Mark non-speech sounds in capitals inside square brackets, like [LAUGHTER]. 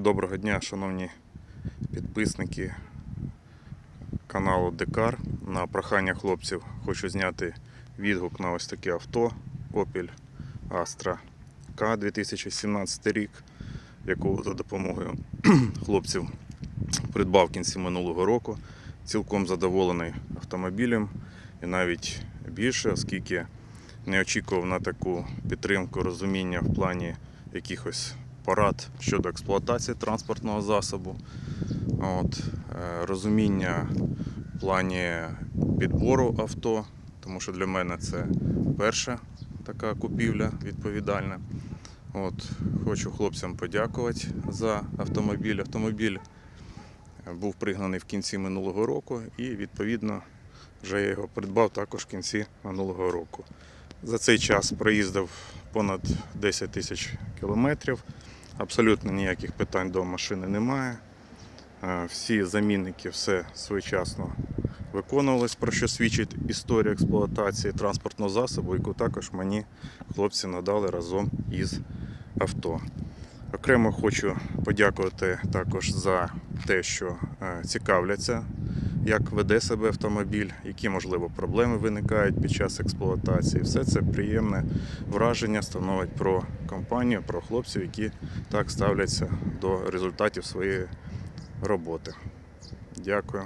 Доброго дня, шановні підписники каналу Декар. На прохання хлопців хочу зняти відгук на ось таке авто Opel Astra K 2017 рік, яку за допомогою [CLEARS THROAT] хлопців придбав в кінці минулого року. Цілком задоволений автомобілем і навіть більше, оскільки не очікував на таку підтримку, розуміння в плані якихось порад щодо експлуатації транспортного засобу. От, е, розуміння в плані підбору авто, тому що для мене це перша така купівля відповідальна. От, хочу хлопцям подякувати за автомобіль. Автомобіль е, був пригнаний в кінці минулого року і відповідно вже я його придбав також в кінці минулого року. За цей час проїздив понад 10 тисяч кілометрів. Абсолютно ніяких питань до машини немає. Е, Всі замінники все своєчасно виконувались, про що свідчить історія експлуатації транспортного засобу, яку також мені хлопці надали разом із авто. Окремо хочу подякувати також за те, що е, цікавляться, як веде себе автомобіль, які, можливо, проблеми виникають під час експлуатації. Все це приємне враження становить про компанію, про хлопців, які так ставляться до результатів своєї роботи. Дякую.